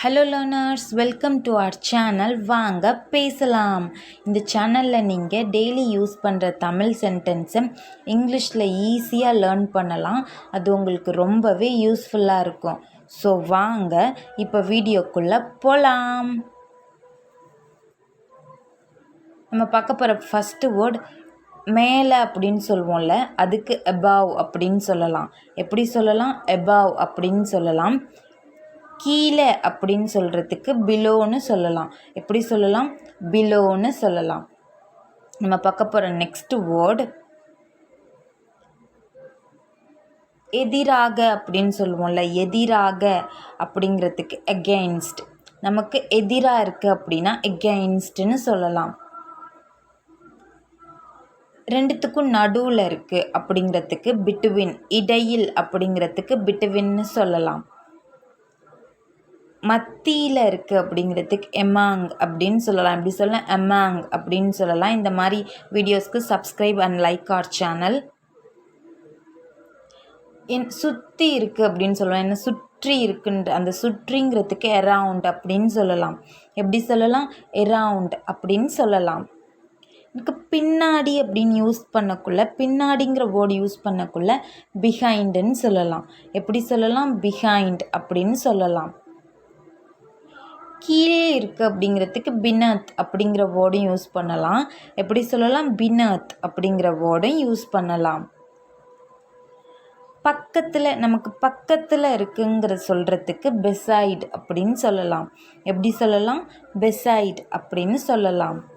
Hello learners welcome to our channel வாங்க பேசலாம். இந்த சேனலில் நீங்கள் டெய்லி யூஸ் பண்ணுற தமிழ் சென்டென்ஸை இங்கிலீஷில் ஈஸியாக லேர்ன் பண்ணலாம். அது உங்களுக்கு ரொம்பவே யூஸ்ஃபுல்லாக இருக்கும். ஸோ வாங்க இப்போ வீடியோக்குள்ளே போகலாம் நம்ம பார்க்க போகிற ஃபஸ்ட்டு வேர்ட் மேலே அப்படின்னு சொல்லுவோம்ல அதுக்கு எபாவ் அப்படின்னு சொல்லலாம். எப்படி சொல்லலாம்? எபாவ் அப்படின்னு சொல்லலாம். கீழே அப்படின்னு சொல்கிறதுக்கு பிலோன்னு சொல்லலாம். எப்படி சொல்லலாம்? பிலோன்னு சொல்லலாம். நம்ம பார்க்க போகிற நெக்ஸ்ட் வேர்டு எதிராக அப்படின்னு சொல்லுவோம்ல எதிராக அப்படிங்கிறதுக்கு எகெயின்ஸ்ட் நமக்கு எதிராக இருக்குது அப்படின்னா எகெயின்ஸ்ட்னு சொல்லலாம். ரெண்டுத்துக்கும் நடுவில் இருக்குது அப்படிங்கிறதுக்கு பிட்வின் இடையில் அப்படிங்கிறதுக்கு பிட்வின்னு சொல்லலாம். மத்தியில் இருக்குது அப்படிங்கிறதுக்கு எமாங் அப்படின்னு சொல்லலாம். எப்படி சொல்லலாம் எமாங் அப்படின்னு சொல்லலாம். இந்த மாதிரி வீடியோஸ்க்கு subscribe and like our channel என் சுற்றி இருக்குது அப்படின்னு சொல்லலாம். என்ன சுற்றி இருக்குன்ற அந்த சுற்றிங்கிறதுக்கு எரவுண்ட் அப்படின்னு சொல்லலாம். எப்படி சொல்லலாம்? எரவுண்ட் அப்படின்னு சொல்லலாம். எனக்கு பின்னாடி அப்படின்னு யூஸ் பண்ணக்குள்ள பின்னாடிங்கிற வேர்டு யூஸ் பண்ணக்குள்ள பிஹைண்டுன்னு சொல்லலாம். எப்படி சொல்லலாம்? பிஹைண்ட் அப்படின்னு சொல்லலாம். கீழே இருக்குது அப்படிங்கிறதுக்கு பினத் அப்படிங்கிற வேர்டும் யூஸ் பண்ணலாம். எப்படி சொல்லலாம்? பினத் அப்படிங்கிற வேர்டும் யூஸ் பண்ணலாம். பக்கத்தில் நமக்கு பக்கத்தில் இருக்குங்கிற சொல்கிறதுக்கு பெசைட் அப்படின்னு சொல்லலாம். எப்படி சொல்லலாம்? பெசைட் அப்படின்னு சொல்லலாம்.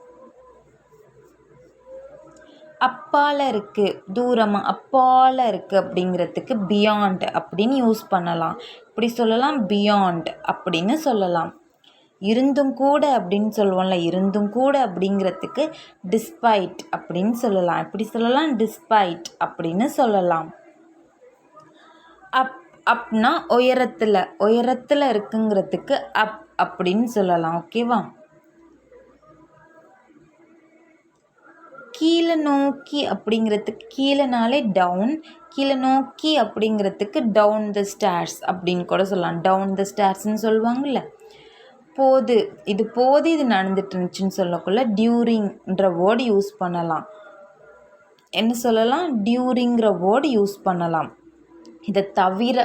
அப்பால் இருக்குது தூரமாக அப்பால் இருக்குது அப்படிங்கிறதுக்கு பியாண்ட் அப்படின்னு யூஸ் பண்ணலாம். இப்படி சொல்லலாம்? பியாண்ட் அப்படின்னு சொல்லலாம். இருந்தும் கூட அப்படின்னு சொல்லுவோம்ல இருந்தும் கூட அப்படிங்கிறதுக்கு டிஸ்பைட் அப்படின்னு சொல்லலாம். எப்படி சொல்லலாம்? டிஸ்பைட் அப்படின்னு சொல்லலாம். அப் அப்னா உயரத்தில் உயரத்தில் இருக்குங்கிறதுக்கு அப் அப்படின்னு சொல்லலாம் ஓகேவா? கீழே நோக்கி அப்படிங்கிறதுக்கு கீழேனாலே டவுன் கீழே நோக்கி அப்படிங்கிறதுக்கு டவுன் த ஸ்டார்ஸ் அப்படின்னு கூட சொல்லலாம். டவுன் த ஸ்டார்ஸ்ன்னு சொல்லுவாங்கள்ல போது இது போது இது நடந்துட்டு இருந்துச்சுன்னு சொல்லக்குள்ள டியூரிங்ன்ற வேர்டு யூஸ் பண்ணலாம். என்ன சொல்லலாம்? டியூரிங்கிற வேர்டு யூஸ் பண்ணலாம். இதை தவிர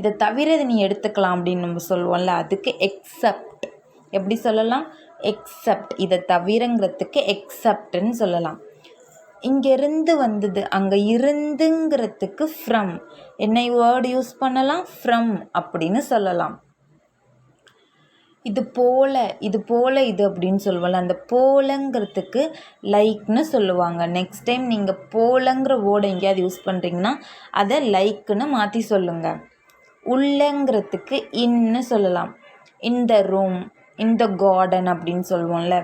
இதை தவிர இதை நீ எடுத்துக்கலாம் அப்படின்னு நம்ம சொல்லுவோம்ல அதுக்கு எக்ஸப்ட் எப்படி சொல்லலாம்? எக்ஸப்ட் இதை தவிரங்கிறதுக்கு எக்ஸப்ட்ன்னு சொல்லலாம். இங்கேருந்து வந்தது அங்கே இருந்துங்கிறதுக்கு ஃப்ரம் என்னை வேர்டு யூஸ் பண்ணலாம்? ஃப்ரம் அப்படின்னு சொல்லலாம். இது போல் இது போல் இது அப்படின்னு சொல்லுவோம்ல அந்த போலங்கிறதுக்கு லைக்னு சொல்லுவாங்க. நெக்ஸ்ட் டைம் நீங்கள் போலங்கிற வேர்டை எங்கேயாவது யூஸ் பண்ணுறீங்கன்னா அதை லைக்குன்னு மாற்றி சொல்லுங்கள் உள்ளங்கிறதுக்கு இன்னு சொல்லலாம். இந்த ரூம் இந்த கார்டன் அப்படின்னு சொல்லுவோம்ல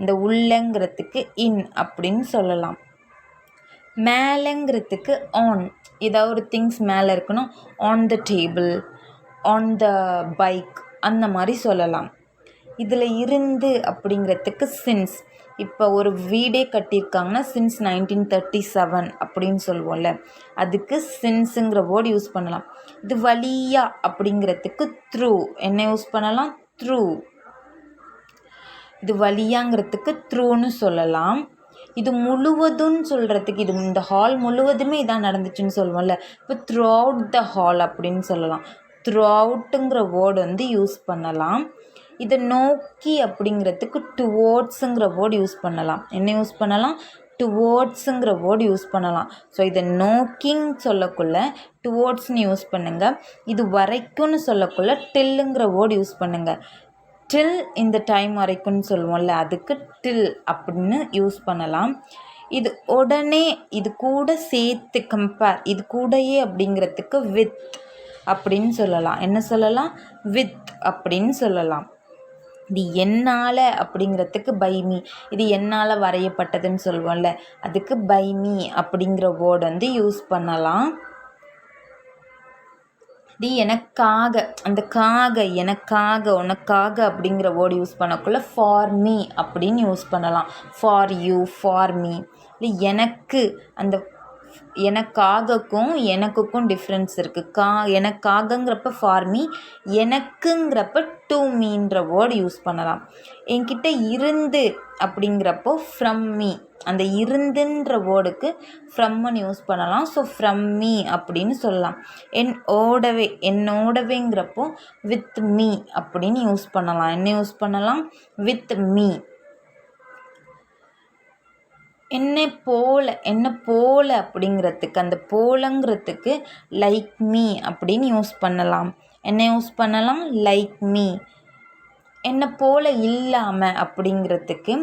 இந்த உள்ளங்கிறதுக்கு இன் அப்படின்னு சொல்லலாம். மேலேங்கிறதுக்கு ஆன் ஏதாவது ஒரு திங்ஸ் மேலே இருக்கணும். On the table on the bike அந்த மாதிரி சொல்லலாம். இதில் இருந்து அப்படிங்கிறதுக்கு சின்ஸ் இப்போ ஒரு வீடே கட்டியிருக்காங்கன்னா சின்ஸ் நைன்டீன் தேர்ட்டி செவன் அப்படின்னு சொல்லுவோம்ல அதுக்கு சின்ஸுங்கிற வேர்டு யூஸ் பண்ணலாம். இது வழியா அப்படிங்கிறதுக்கு த்ரூ என்ன யூஸ் பண்ணலாம்? த்ரூ இது வழியாங்கிறதுக்கு த்ரூன்னு சொல்லலாம். இது முழுவதும் சொல்கிறதுக்கு இது இந்த ஹால் முழுவதுமே இதான் நடந்துச்சுன்னு சொல்லுவோம்ல இப்போ த்ரூ அவுட் த ஹால் அப்படின்னு சொல்லலாம். த்ரூ அவுட்டுங்கிற வேர்டு வந்து யூஸ் பண்ணலாம். இதை நோக்கி அப்படிங்கிறதுக்கு டுவோர்ட்ஸுங்கிற வேர்டு யூஸ் பண்ணலாம். என்ன யூஸ் பண்ணலாம்? டுவோர்ட்ஸுங்கிற வேர்டு யூஸ் பண்ணலாம். ஸோ இதை நோக்கிங் சொல்லக்குள்ள டுவோர்ட்ஸ்னு யூஸ் பண்ணுங்கள் இது வரைக்கும்னு சொல்லக்குள்ள டில்லுங்கிற வேர்டு யூஸ் பண்ணுங்கள் டில் இந்த டைம் வரைக்கும்னு சொல்லுவோம்ல அதுக்கு டில் அப்படின்னு யூஸ் பண்ணலாம். இது உடனே இது கூட சேர்த்து கம்பேர் இது கூடயே அப்படிங்கிறதுக்கு வித் அப்படின்னு சொல்லலாம். என்ன சொல்லலாம்? வித் அப்படின்னு சொல்லலாம். இது என்னால் அப்படிங்கிறதுக்கு பைமி இது என்னால் வரையப்பட்டதுன்னு சொல்லுவோம்ல. அதுக்கு பைமி அப்படிங்கிற வேர்டு வந்து யூஸ் பண்ணலாம். இது எனக்காக அந்த காக எனக்காக உனக்காக அப்படிங்கிற வேர்டு யூஸ் பண்ணக்குள்ளே ஃபார் மீ அப்படின்னு யூஸ் பண்ணலாம். ஃபார் யூ ஃபார் மீ இல்லை எனக்கு அந்த எனக்காகக்கும் எனக்குக்கும் டிஃப்ரென்ஸ் இருக்குது கா எனக்காகங்கிறப்ப ஃபார் மீ எனக்குங்கிறப்ப டு மீன்ற வேர்டு யூஸ் பண்ணலாம். என்கிட்ட இருந்து அப்படிங்கிறப்போ ஃப்ரம் மீ அந்த இருந்துன்ற வேர்டுக்கு ஃப்ரம்முன்னு யூஸ் பண்ணலாம். ஸோ ஃப்ரம் மீ அப்படின்னு சொல்லலாம். என் ஓடவே என்னோடவேங்கிறப்போ வித் மீ அப்படின்னு யூஸ் பண்ணலாம். என்ன யூஸ் பண்ணலாம்? வித் மீ என்னை போல என்ன போல அப்படிங்கிறதுக்கு அந்த போலங்கிறதுக்கு லைக் மீ அப்படின்னு யூஸ் பண்ணலாம். என்ன யூஸ் பண்ணலாம்? லைக் மீ என்னை போல இல்லாமல் அப்படிங்கிறதுக்கு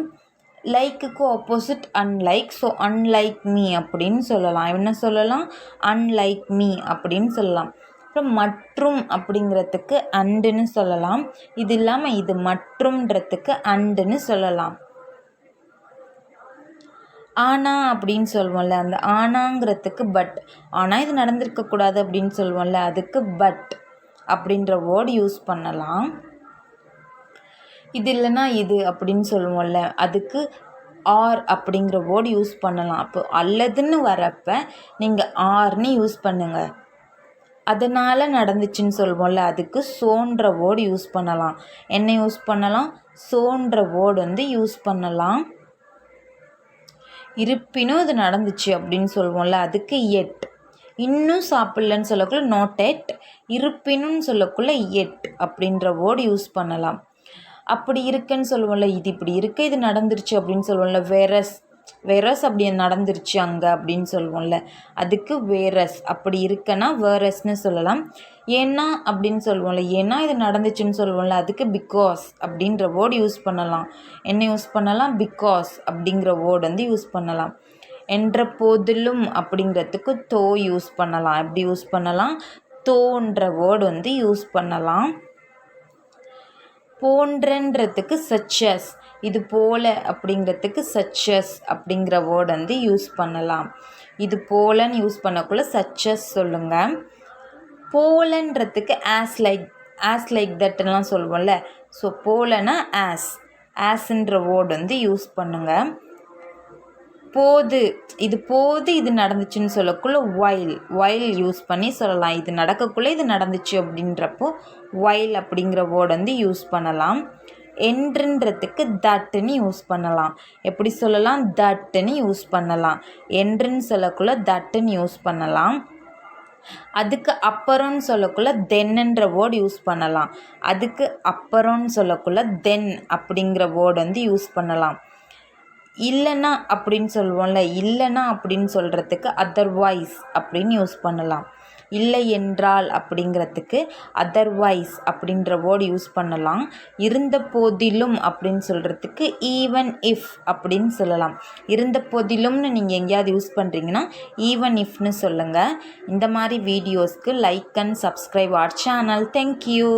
லைக்குக்கு opposite unlike so unlike me அப்படின்னு சொல்லலாம். என்ன சொல்லலாம்? அன்லைக் மீ அப்படின்னு சொல்லலாம். அப்புறம் மற்றும் அப்படிங்கிறதுக்கு அண்டுன்னு சொல்லலாம். இது இல்லாமல் இது மற்றும்ன்றதுக்கு அண்டுன்னு சொல்லலாம். ஆனா அப்படின்னு சொல்லுவோம்ல அந்த ஆனாங்கிறதுக்கு பட் ஆனால் இது நடந்திருக்கக்கூடாது அப்படின்னு சொல்லுவோம்ல அதுக்கு பட் அப்படின்ற வேர்டு யூஸ் பண்ணலாம். இது இல்லைன்னா இது அப்படின்னு சொல்லுவோம்ல அதுக்கு ஆர் அப்படிங்கிற வேர்டு யூஸ் பண்ணலாம். அப்போ அல்லதுன்னு வரப்போ நீங்கள் ஆர்னு யூஸ் பண்ணுங்கள் அதனால் நடந்துச்சுன்னு சொல்லுவோம்ல அதுக்கு சோன்ற வேர்டு யூஸ் பண்ணலாம். என்ன யூஸ் பண்ணலாம்? சோன்ற வேர்டு வந்து யூஸ் பண்ணலாம். இருப்பினும் இது நடந்துச்சு அப்படின்னு சொல்லுவோம்ல அதுக்கு எட் இன்னும் சாப்பிட்லன்னு சொல்லக்குள்ள நோட் எட் இருப்பினும்னு சொல்லக்குள்ள எட் அப்படின்ற வேர்டு யூஸ் பண்ணலாம். அப்படி இருக்குன்னு சொல்லுவோம்ல இது இப்படி இருக்குது இது நடந்துருச்சு அப்படின்னு சொல்லுவோம்ல வேரஸ் வேரஸ் அப்படி நடந்துருச்சு அங்கே அப்படின்னு சொல்லுவோம்ல அதுக்கு வேரஸ் அப்படி இருக்குன்னா வேரஸ்னு சொல்லலாம். ஏன்னா அப்படின்னு சொல்லுவோம்ல ஏன்னா இது நடந்துச்சுன்னு சொல்லுவோம்ல அதுக்கு பிகாஸ் அப்படின்ற வேர்டு யூஸ் பண்ணலாம். என்ன யூஸ் பண்ணலாம்? பிகாஸ் அப்படிங்கிற வேர்டு வந்து யூஸ் பண்ணலாம். என்ற போதிலும் அப்படிங்கிறதுக்கு தோ யூஸ் பண்ணலாம். எப்படி யூஸ் பண்ணலாம்? தோன்ற வேர்டு வந்து யூஸ் பண்ணலாம். போன்றன்றதுக்கு சச்சஸ் இது போல அப்படிங்கிறதுக்கு சச்சஸ் அப்படிங்கிற வேர்டு வந்து யூஸ் பண்ணலாம். இது போலன்னு யூஸ் பண்ணக்குள்ள சச்சஸ் சொல்லுங்கள் போலன்றதுக்கு ஆஸ் லைக் ஆஸ் லைக் தட்டுலாம் சொல்லுவோம்ல ஸோ போலனா ஆஸ் ஆஸ்ன்ற வேர்டு வந்து யூஸ் பண்ணுங்கள் போது இது போது இது நடந்துச்சுன்னு சொல்லக்குள்ள ஒயில் ஒயில் யூஸ் பண்ணி சொல்லலாம். இது நடக்கக்குள்ளே இது நடந்துச்சு அப்படின்றப்போ ஒயில் அப்படிங்கிற வேர்டு வந்து யூஸ் பண்ணலாம். என்றுன்றதுக்கு தட்டுன்னு யூஸ் பண்ணலாம். எப்படி சொல்லலாம்? தட்டுன்னு யூஸ் பண்ணலாம். என்றுன்னு சொல்லக்குள்ள தட்டுன்னு யூஸ் பண்ணலாம். அதுக்கு அப்புறம்னு சொல்லக்குள்ள தென்னுன்ற வேர்டு யூஸ் பண்ணலாம். அதுக்கு அப்புறம்னு சொல்லக்குள்ள தென் அப்படிங்கிற வேர்டு வந்து யூஸ் பண்ணலாம். இல்லைன்னா அப்படின்னு சொல்லுவோம்ல இல்லைன்னா அப்படின்னு சொல்கிறதுக்கு அதர்வைஸ் அப்படின்னு யூஸ் பண்ணலாம். இல்லை என்றால் அப்படிங்கிறதுக்கு அதர்வைஸ் அப்படின்ற வேர்டு யூஸ் பண்ணலாம். இருந்த போதிலும் அப்படின்னு சொல்கிறதுக்கு ஈவன் இஃப் அப்படின்னு சொல்லலாம். இருந்த போதிலும்னு நீங்கள் எங்கேயாவது யூஸ் பண்ணுறீங்கன்னா ஈவன் இஃப்னு சொல்லுங்கள் இந்த மாதிரி வீடியோஸ்க்கு like and subscribe our channel thank you